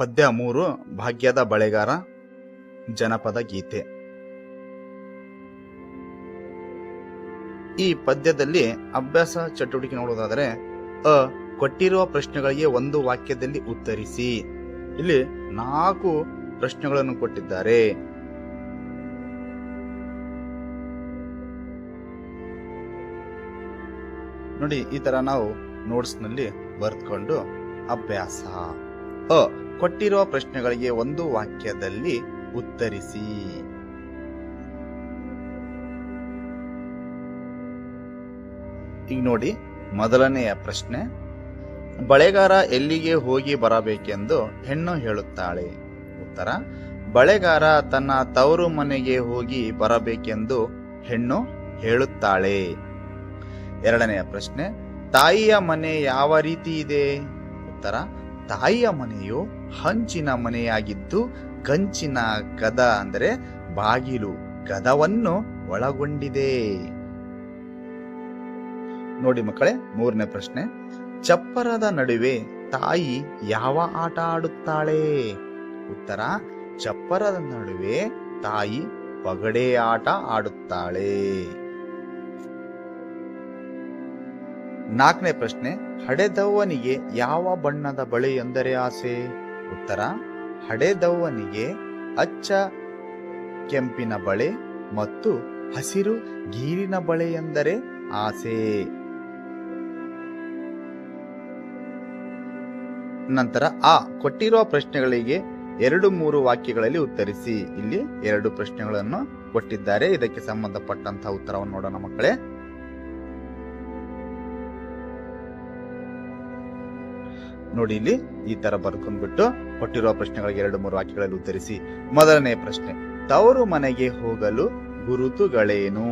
ಪದ್ಯ ಮೂರು, ಭಾಗ್ಯದ ಬಳೆಗಾರ, ಜನಪದ ಗೀತೆ. ಈ ಪದ್ಯದಲ್ಲಿ ಅಭ್ಯಾಸ ಚಟುವಟಿಕೆ ನೋಡೋದಾದರೆ, ಅ, ಕೊಟ್ಟಿರುವ ಪ್ರಶ್ನೆಗಳಿಗೆ ಒಂದು ವಾಕ್ಯದಲ್ಲಿ ಉತ್ತರಿಸಿ. ಇಲ್ಲಿ ನಾಲ್ಕು ಪ್ರಶ್ನೆಗಳನ್ನು ಕೊಟ್ಟಿದ್ದಾರೆ. ನೋಡಿ, ಈ ತರ ನಾವು ನೋಟ್ಸ್ನಲ್ಲಿ ಬರೆದುಕೊಂಡು ಅಭ್ಯಾಸ. ಅ ಕೊಟ್ಟಿರುವ ಪ್ರಶ್ನೆಗಳಿಗೆ ಒಂದು ವಾಕ್ಯದಲ್ಲಿ ಉತ್ತರಿಸಿ. ಈಗ ನೋಡಿ, ಮೊದಲನೆಯ ಪ್ರಶ್ನೆ. ಬಳೆಗಾರ ಎಲ್ಲಿಗೆ ಹೋಗಿ ಬರಬೇಕೆಂದು ಹೆಣ್ಣು ಹೇಳುತ್ತಾಳೆ. ಉತ್ತರ, ಬಳೆಗಾರ ತನ್ನ ತವರು ಮನೆಗೆ ಹೋಗಿ ಬರಬೇಕೆಂದು ಹೆಣ್ಣು ಹೇಳುತ್ತಾಳೆ. ಎರಡನೆಯ ಪ್ರಶ್ನೆ, ತಾಯಿಯ ಮನೆ ಯಾವ ರೀತಿ ಇದೆ? ಉತ್ತರ ತಾಯಿಯ ಮನೆಯು ಹಂಚಿನ ಮನೆಯಾಗಿದ್ದು ಕಂಚಿನ ಗದ ಅಂದರೆ ಬಾಗಿಲು ಗದವನ್ನು ಒಳಗೊಂಡಿದೆ. ನೋಡಿ ಮಕ್ಕಳೇ, ಮೂರನೇ ಪ್ರಶ್ನೆ. ಚಪ್ಪರದ ನಡುವೆ ತಾಯಿ ಯಾವ ಆಟ ಆಡುತ್ತಾಳೆ? ಉತ್ತರ, ಚಪ್ಪರದ ನಡುವೆ ತಾಯಿ ಪಗಡೆ ಆಟ ಆಡುತ್ತಾಳೆ. ನಾಲ್ಕನೇ ಪ್ರಶ್ನೆ. ಹಡೆದವ್ವನಿಗೆ ಯಾವ ಬಣ್ಣದ ಬಳೆ ಎಂದರೆ ಆಸೆ? ಉತ್ತರ ಹಡೆದವ್ವನಿಗೆ ಅಚ್ಚ ಕೆಂಪಿನ ಬಳೆ ಮತ್ತು ಹಸಿರು ಗೀರಿನ ಬಳೆ ಎಂದರೆ ಆಸೆ. ನಂತರ ಆ, ಕೊಟ್ಟಿರುವ ಪ್ರಶ್ನೆಗಳಿಗೆ ಎರಡು ಮೂರು ವಾಕ್ಯಗಳಲ್ಲಿ ಉತ್ತರಿಸಿ. ಇಲ್ಲಿ ಎರಡು ಪ್ರಶ್ನೆಗಳನ್ನು ಕೊಟ್ಟಿದ್ದಾರೆ. ಇದಕ್ಕೆ ಸಂಬಂಧಪಟ್ಟಂತಹ ಉತ್ತರವನ್ನು ನೋಡೋಣ ಮಕ್ಕಳೇ. ನೋಡಿ ಇಲ್ಲಿ ಈ ತರ ಬರ್ಕೊಂಡ್ಬಿಟ್ಟು ಕೊಟ್ಟಿರುವ ಪ್ರಶ್ನೆಗಳಿಗೆ ಎರಡು ಮೂರು ವಾಕ್ಯಗಳಲ್ಲಿ ಉತ್ತರಿಸಿ. ಮೊದಲನೇ ಪ್ರಶ್ನೆ, ತವರು ಮನೆಗೆ ಹೋಗಲು ಗುರುತುಗಳೇನು?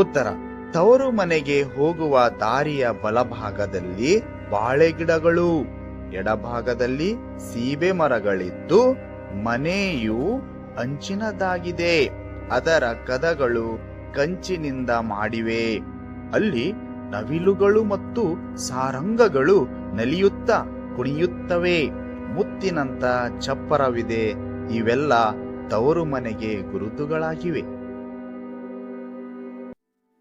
ಉತ್ತರ, ತವರು ಮನೆಗೆ ಹೋಗುವ ದಾರಿಯ ಬಲಭಾಗದಲ್ಲಿ ಬಾಳೆ ಗಿಡಗಳು ಎಡಭಾಗದಲ್ಲಿ ಸೀಬೆ ಮರಗಳಿದ್ದು ಮನೆಯು ಅಂಚಿನದಾಗಿದೆ ಅದರ ಕದಗಳು ಕಂಚಿನಿಂದ ಮಾಡಿವೆ. ಅಲ್ಲಿ ನವಿಲುಗಳು ಮತ್ತು ಸಾರಂಗಗಳು ನಲಿಯುತ್ತಾ ಕುಣಿಯುತ್ತವೆ. ಮುತ್ತಿನಂತ ಚಪ್ಪರವಿದೆ. ಇವೆಲ್ಲ ತವರು ಮನೆಗೆ ಗುರುತುಗಳಾಗಿವೆ.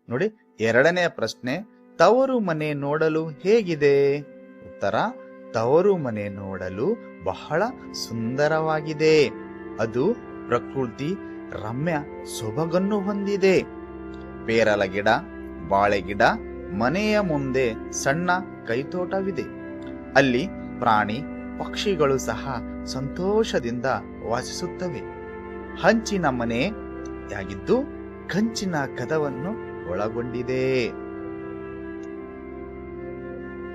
ನೋಡಿ ಎರಡನೆಯ ಪ್ರಶ್ನೆ ತವರು ಮನೆ ನೋಡಲು ಹೇಗಿದೆ? ಉತ್ತರ ತವರು ಮನೆ ನೋಡಲು ಬಹಳ ಸುಂದರವಾಗಿದೆ. ಅದು ಪ್ರಕೃತಿ ರಮ್ಯ ಸೊಬಗನ್ನು ಹೊಂದಿದೆ. ಪೇರಲ ಗಿಡ ಬಾಳೆ ಗಿಡ ಮನೆಯ ಮುಂದೆ ಸಣ್ಣ ಕೈತೋಟವಿದೆ. ಅಲ್ಲಿ ಪ್ರಾಣಿ ಪಕ್ಷಿಗಳು ಸಹ ಸಂತೋಷದಿಂದ ವಾಸಿಸುತ್ತವೆ. ಹಂಚಿನ ಮನೆಯಾಗಿದ್ದು ಕಂಚಿನ ಕದವನ್ನು ಒಳಗೊಂಡಿದೆ.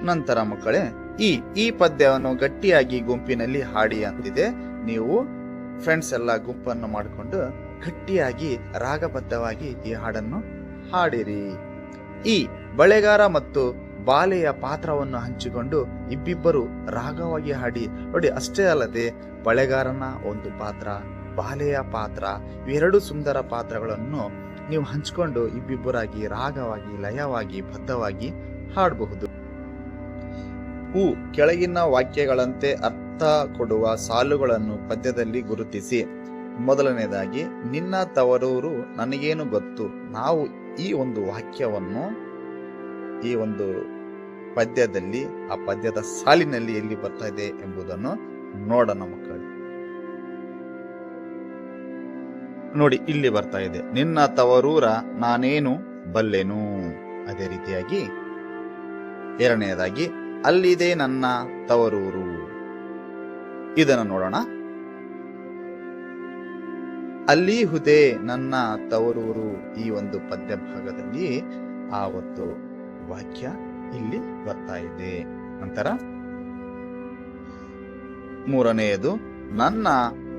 ನಂತರ ಮಕ್ಕಳೇ, ಈ ಈ ಪದ್ಯವನ್ನು ಗಟ್ಟಿಯಾಗಿ ಗುಂಪಿನಲ್ಲಿ ಹಾಡಿ ಅಂತಿದೆ. ನೀವು ಫ್ರೆಂಡ್ಸ್ ಎಲ್ಲ ಗುಂಪನ್ನು ಮಾಡಿಕೊಂಡು ಗಟ್ಟಿಯಾಗಿ ರಾಗಬದ್ಧವಾಗಿ ಈ ಹಾಡನ್ನು ಹಾಡಿರಿ. ಈ ಬಳೆಗಾರ ಮತ್ತು ಬಾಲೆಯ ಪಾತ್ರವನ್ನು ಹಂಚಿಕೊಂಡು ಇಬ್ಬಿಬ್ಬರು ರಾಗವಾಗಿ ಹಾಡಿ, ನೋಡಿ ಅಷ್ಟೇ ಅಲ್ಲದೆ ಬಳೆಗಾರನ ಒಂದು ಪಾತ್ರ, ಬಾಲೆಯ ಪಾತ್ರ, ಇವೆರಡು ಸುಂದರ ಪಾತ್ರಗಳನ್ನು ನೀವು ಹಂಚಿಕೊಂಡು ಇಬ್ಬಿಬ್ಬರಾಗಿ ರಾಗವಾಗಿ, ಲಯವಾಗಿ, ಬದ್ಧವಾಗಿ ಹಾಡಬಹುದು. ಹೂ, ಕೆಳಗಿನ ವಾಕ್ಯಗಳಂತೆ ಅರ್ಥ ಕೊಡುವ ಸಾಲುಗಳನ್ನು ಪದ್ಯದಲ್ಲಿ ಗುರುತಿಸಿ. ಮೊದಲನೆಯದಾಗಿ ನಿನ್ನ ತವರೂರು ನನಗೇನು ಗೊತ್ತು? ನಾವು ಈ ಒಂದು ವಾಕ್ಯವನ್ನು ಈ ಒಂದು ಪದ್ಯದಲ್ಲಿ, ಆ ಪದ್ಯದ ಸಾಲಿನಲ್ಲಿ ಎಲ್ಲಿ ಬರ್ತಾ ಇದೆ ಎಂಬುದನ್ನು ನೋಡೋಣ ಮಕ್ಕಳು. ನೋಡಿ, ಇಲ್ಲಿ ಬರ್ತಾ ಇದೆ. ನಿನ್ನ ತವರೂರ ನಾನೇನು ಬಲ್ಲೆನು? ಅದೇ ರೀತಿಯಾಗಿ ಎರಡನೆಯದಾಗಿ ಅಲ್ಲಿದೆ ನನ್ನ ತವರೂರು. ಇದನ್ನು ನೋಡೋಣ. ಅಲ್ಲಿ ಹುದೇ ನನ್ನ ತವರೂರು ಈ ಒಂದು ಪದ್ಯ ಭಾಗದಲ್ಲಿ ಆ ಒಂದು ವಾಕ್ಯ ಇಲ್ಲಿ ಬರ್ತಾ ಇದೆ. ನಂತರ ಮೂರನೆಯದು, ನನ್ನ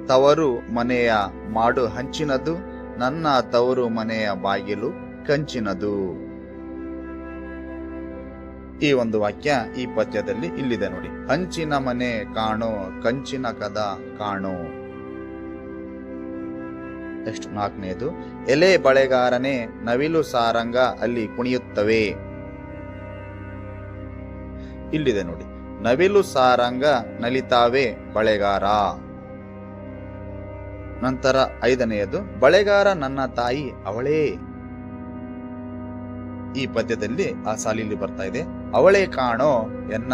ತವರು ಮನೆಯ ಮಾಡು ಹಂಚಿನದು, ನನ್ನ ತವರು ಮನೆಯ ಬಾಗಿಲು ಕಂಚಿನದು. ಈ ಒಂದು ವಾಕ್ಯ ಈ ಪದ್ಯದಲ್ಲಿ ಇಲ್ಲಿದೆ ನೋಡಿ. ಹಂಚಿನ ಮನೆ ಕಾಣೋ, ಕಂಚಿನ ಕದ ಕಾಣೋ. ನೆಕ್ಸ್ಟ್ ನಾಲ್ಕನೇದು ಎಲೆ ಬಳೆಗಾರನೆ ನವಿಲು ಸಾರಂಗ ಅಲ್ಲಿ ಕುಣಿಯುತ್ತವೆ. ಇಲ್ಲಿದೆ ನೋಡಿ, ನವಿಲು ಸಾರಂಗ ನಲಿತಾವೆ ಬಳೆಗಾರ. ನಂತರ ಐದನೆಯದು, ಬಳೆಗಾರ ನನ್ನ ತಾಯಿ ಅವಳೇ. ಈ ಪದ್ಯದಲ್ಲಿ ಆ ಸಾಲಿಲಿ ಬರ್ತಾ ಇದೆ, ಅವಳೇ ಕಾಣೋ ಎನ್ನ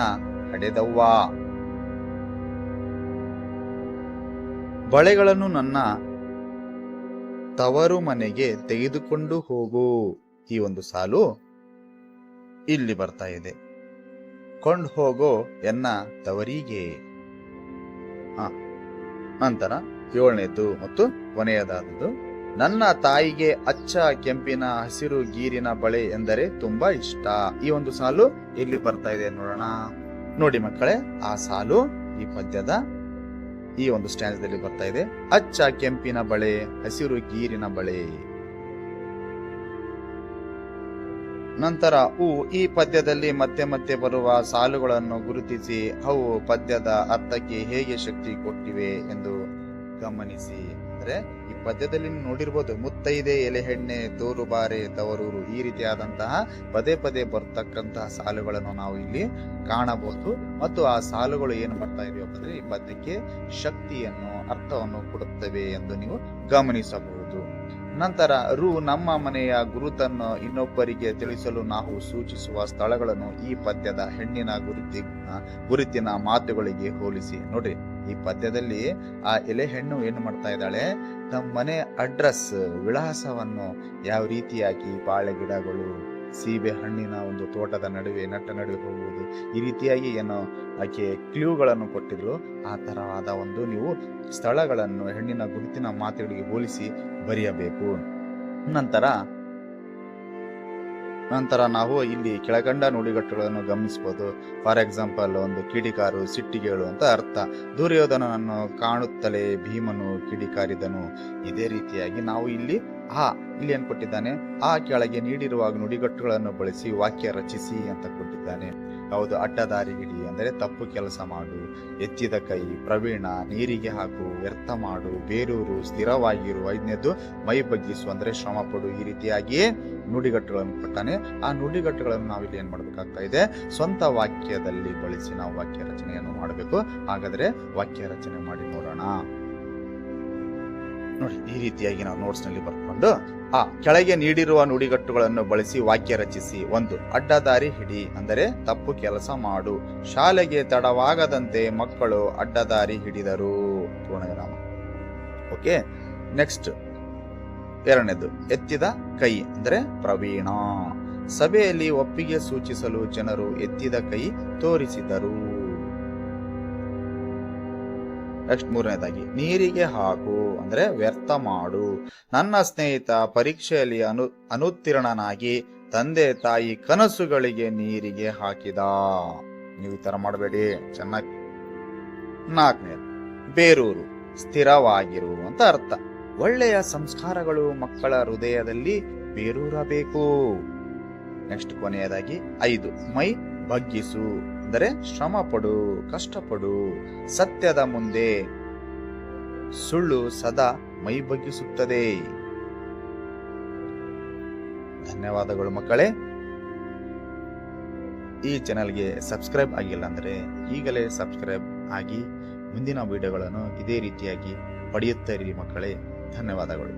ಹಡೆದವ್ವ. ಬಳೆಗಳನ್ನು ನನ್ನ ತವರು ಮನೆಗೆ ತೆಗೆದುಕೊಂಡು ಹೋಗು. ಈ ಒಂದು ಸಾಲು ಇಲ್ಲಿ ಬರ್ತಾ ಇದೆ. ಕೊಂಡ್ ಹೋಗೋ ಎನ್ನ ತವರಿಗೆ. ನಂತರ ಏಳನೇದು ಮತ್ತು ಕೊನೆಯದಾದದ್ದು, ನನ್ನ ತಾಯಿಗೆ ಅಚ್ಚ ಕೆಂಪಿನ ಹಸಿರು ಗೀರಿನ ಬಳೆ ಎಂದರೆ ತುಂಬಾ ಇಷ್ಟ. ಈ ಒಂದು ಸಾಲು ಇಲ್ಲಿ ಬರ್ತಾ ಇದೆ ನೋಡೋಣ. ನೋಡಿ ಮಕ್ಕಳೇ, ಆ ಸಾಲು ಈ ಪದ್ಯದ ಈ ಒಂದು ಸ್ಟ್ಯಾನ್ಸದಲ್ಲಿ ಬರ್ತಾ ಇದೆ, ಅಚ್ಚ ಕೆಂಪಿನ ಬಳೆ, ಹಸಿರು ಗೀರಿನ ಬಳೆ. ನಂತರ ಉ ಈ ಪದ್ಯದಲ್ಲಿ ಮತ್ತೆ ಮತ್ತೆ ಬರುವ ಸಾಲುಗಳನ್ನು ಗುರುತಿಸಿ, ಅವು ಪದ್ಯದ ಅರ್ಥಕ್ಕೆ ಹೇಗೆ ಶಕ್ತಿ ಕೊಟ್ಟಿವೆ? ಎಂದು ಗಮನಿಸಿ. ಅಂದ್ರೆ ಪದ್ಯದಲ್ಲಿ ನೋಡಿರ್ಬೋದು, ಮುತ್ತೈದೆ ಎಲೆ ಹೆಣ್ಣೆ, ತೋರು ಬಾರೆ, ತವರೂರು ಈ ರೀತಿಯಾದಂತಹ ಪದೇ ಪದೇ ಬರ್ತಕ್ಕಂತಹ ಸಾಲುಗಳನ್ನು ನಾವು ಇಲ್ಲಿ ಕಾಣಬಹುದು. ಮತ್ತು ಆ ಸಾಲುಗಳು ಏನು ಬರ್ತಾ ಇದೆಯಪ್ಪ ಅಂದ್ರೆ ಈ ಪದ್ಯಕ್ಕೆ ಶಕ್ತಿಯನ್ನು, ಅರ್ಥವನ್ನು ಕೊಡುತ್ತವೆ ಎಂದು ನೀವು ಗಮನಿಸಬಹುದು. ನಂತರ ರು ನಮ್ಮ ಮನೆಯ ಗುರುತನ್ನು ಇನ್ನೊಬ್ಬರಿಗೆ ತಿಳಿಸಲು ನಾವು ಸೂಚಿಸುವ ಸ್ಥಳಗಳನ್ನು ಈ ಪದ್ಯದ ಹೆಣ್ಣಿನ ಗುರುತಿ ಗುರುತಿನ ಮಾತುಗಳಿಗೆ ಹೋಲಿಸಿ. ನೋಡ್ರಿ ಈ ಪದ್ಯದಲ್ಲಿ ಆ ಎಲೆ ಹೆಣ್ಣು ಏನು ಮಾಡ್ತಾ ಇದ್ದಾಳೆ? ತಮ್ಮ ಮನೆ ಅಡ್ರೆಸ್, ವಿಳಾಸವನ್ನು ಯಾವ ರೀತಿಯಾಗಿ ಬಾಳೆ ಗಿಡಗಳು ಸೀಬೆ ಹಣ್ಣಿನ ಒಂದು ತೋಟದ ನಡುವೆ, ನಟ್ಟ ನಡುವೆ ಹೋಗುವುದು. ಈ ರೀತಿಯಾಗಿ ಏನು ಆಕೆ ಕ್ಲೂಗಳನ್ನು ಕೊಟ್ಟಿದ್ರು ಆ ತರವಾದ ಒಂದು ನೀವು ಸ್ಥಳಗಳನ್ನು, ಹೆಣ್ಣಿನ ಗುರುತಿನ ಮಾತುಗಳಿಗೆ ಹೋಲಿಸಿ ಬರೆಯಬೇಕು. ನಂತರ ನಂತರ ನಾವು ಇಲ್ಲಿ ಕೆಳಕಂಡ ನುಡಿಗಟ್ಟುಗಳನ್ನು ಗಮನಿಸಬಹುದು. ಫಾರ್ ಎಕ್ಸಾಂಪಲ್, ಒಂದು ಕಿಡಿಕಾರು ಸಿಟ್ಟಿಗೇಳು ಅಂತ ಅರ್ಥ. ದುರ್ಯೋಧನನನ್ನು ಕಾಣುತ್ತಲೇ ಭೀಮನು ಕಿಡಿಕಾರಿದನು. ಇದೇ ರೀತಿಯಾಗಿ ನಾವು ಇಲ್ಲಿ ಆ ಇಲ್ಲಿ ಏನ್ ಕೊಟ್ಟಿದ್ದಾನೆ. ಆ ಕೆಳಗೆ ನೀಡಿರುವ ನುಡಿಗಟ್ಟುಗಳನ್ನು ಬಳಸಿ ವಾಕ್ಯ ರಚಿಸಿ ಅಂತ ಕೊಟ್ಟಿದ್ದಾನೆ. ಹೌದು, ಅಡ್ಡದಾರಿ ಹಿಡಿ ಅಂದರೆ ತಪ್ಪು ಕೆಲಸ ಮಾಡು, ಎತ್ತಿದ ಕೈ, ಪ್ರವೀಣ, ನೀರಿಗೆ ಹಾಕು, ವ್ಯರ್ಥ ಮಾಡು, ಬೇರೂರು, ಸ್ಥಿರವಾಗಿರು, ಐದನೇದು ಮೈ ಬಗ್ಗಿಸು ಅಂದರೆ ಶ್ರಮ ಪಡು ಈ ರೀತಿಯಾಗಿಯೇ ನುಡಿಗಟ್ಟುಗಳನ್ನು ಕೊಟ್ಟಾನೆ ಆ ನುಡಿಗಟ್ಟುಗಳನ್ನು ನಾವಿಲ್ಲಿ ಏನು ಮಾಡಬೇಕಾಗ್ತಾ ಇದೆ? ಸ್ವಂತ ವಾಕ್ಯದಲ್ಲಿ ಬಳಸಿ ನಾವು ವಾಕ್ಯ ರಚನೆಯನ್ನು ಮಾಡಬೇಕು. ಹಾಗಾದ್ರೆ ವಾಕ್ಯ ರಚನೆ ಮಾಡಿ ನೋಡೋಣ. ನೋಡಿ, ಈ ರೀತಿಯಾಗಿ ನಾವು ನೋಟ್ಸ್ನಲ್ಲಿ ಬರ್ಕೊಂಡು, ಆ ಕೆಳಗೆ ನೀಡಿರುವ ನುಡಿಗಟ್ಟುಗಳನ್ನು ಬಳಸಿ ವಾಕ್ಯ ರಚಿಸಿ, ಒಂದು ಅಡ್ಡದಾರಿ ಹಿಡಿ, ಅಂದರೆ ತಪ್ಪು ಕೆಲಸ ಮಾಡು, ಶಾಲೆಗೆ ತಡವಾಗದಂತೆ ಮಕ್ಕಳು ಅಡ್ಡದಾರಿ ಹಿಡಿದರು. ಪೂರ್ಣವಿರಾಮ. ಓಕೆ ನೆಕ್ಸ್ಟ್ ಎರಡನೇದು, ಎತ್ತಿದ ಕೈ, ಅಂದರೆ ಪ್ರವೀಣ. ಸಭೆಯಲ್ಲಿ ಒಪ್ಪಿಗೆ ಸೂಚಿಸಲು ಜನರು ಎತ್ತಿದ ಕೈ ತೋರಿಸಿದರು. ನೆಕ್ಸ್ಟ್ ಮೂರನೇದಾಗಿ, ನೀರಿಗೆ ಹಾಕು, ಅಂದ್ರೆ ವ್ಯರ್ಥ ಮಾಡು. ನನ್ನ ಸ್ನೇಹಿತ ಪರೀಕ್ಷೆಯಲ್ಲಿ ಅನು, ಅನುತ್ತೀರ್ಣನಾಗಿ ತಂದೆ ತಾಯಿ ಕನಸುಗಳಿಗೆ ನೀರಿಗೆ ಹಾಕಿದ. ನೀವು ಈ ತರ ಮಾಡಬೇಡಿ, ಚೆನ್ನಾಗಿ. ನಾಲ್ಕನೇ ಬೇರೂರು, ಸ್ಥಿರವಾಗಿರು ಅಂತ ಅರ್ಥ. ಒಳ್ಳೆಯ ಸಂಸ್ಕಾರಗಳು ಮಕ್ಕಳ ಹೃದಯದಲ್ಲಿ ಬೇರೂರಬೇಕು. ನೆಕ್ಸ್ಟ್ ಕೊನೆಯದಾಗಿ, ಐದು, ಮೈ ಬಗ್ಗಿಸು. ಅಂದರೆ ಶ್ರಮ ಪಡು ಕಷ್ಟಪಡು, ಸತ್ಯದ ಮುಂದೆ ಸುಳ್ಳು ಸದಾ ಮೈ ಬಗ್ಗಿಸುತ್ತದೆ. ಧನ್ಯವಾದಗಳು ಮಕ್ಕಳೇ. ಈ ಚಾನೆಲ್ಗೆ ಸಬ್ಸ್ಕ್ರೈಬ್ ಆಗಿಲ್ಲ ಅಂದ್ರೆ ಈಗಲೇ ಸಬ್ಸ್ಕ್ರೈಬ್ ಆಗಿ ಮುಂದಿನ ವಿಡಿಯೋಗಳನ್ನು ಇದೇ ರೀತಿಯಾಗಿ ಪಡೆಯುತ್ತೀರಿ ಮಕ್ಕಳೇ. ಧನ್ಯವಾದಗಳು.